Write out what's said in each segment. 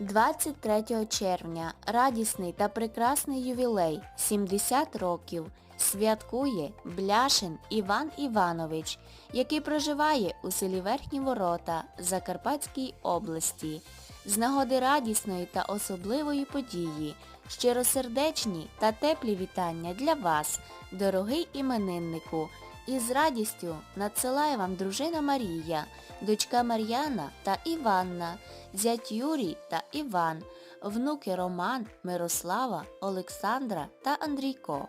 23 червня. Радісний та прекрасний ювілей. 70 років. Святкує Бляшин Іван Іванович, який проживає у селі Верхні Ворота Закарпатській області. З нагоди радісної та особливої події, щиросердечні та теплі вітання для вас, дорогий імениннику, і з радістю надсилає вам дружина Марія, дочка Мар'яна та Іванна, зять Юрій та Іван, внуки Роман, Мирослава, Олександра та Андрійко.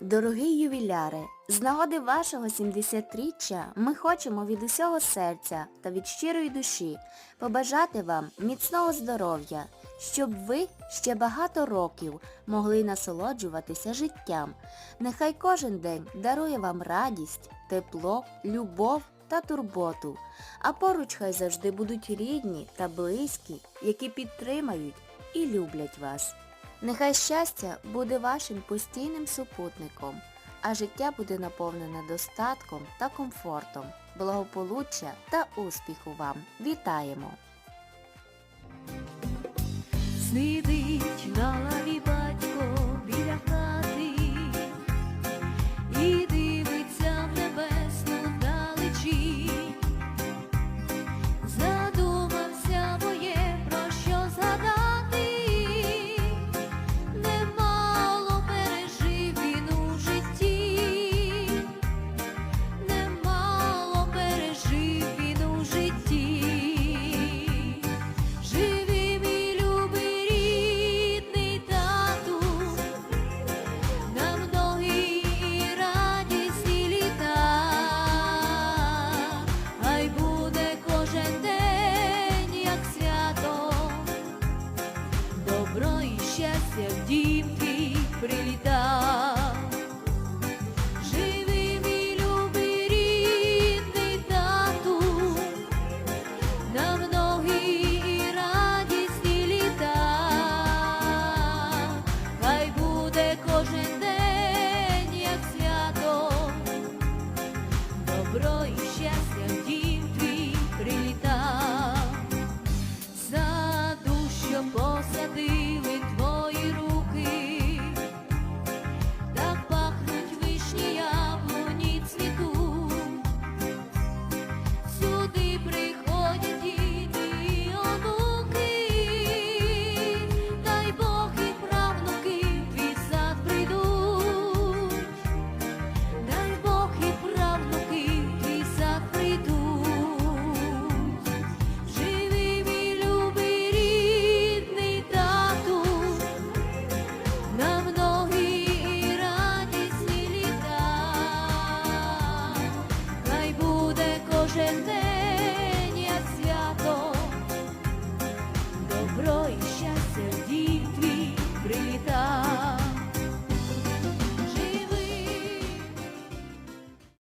Дорогі ювіляри, з нагоди вашого 70-річчя ми хочемо від усього серця та від щирої душі побажати вам міцного здоров'я, щоб ви ще багато років могли насолоджуватися життям. Нехай кожен день дарує вам радість, тепло, любов та турботу, а поруч хай завжди будуть рідні та близькі, які підтримають і люблять вас. Нехай щастя буде вашим постійним супутником, а життя буде наповнене достатком та комфортом, благополуччя та успіху вам. Вітаємо! Сидить на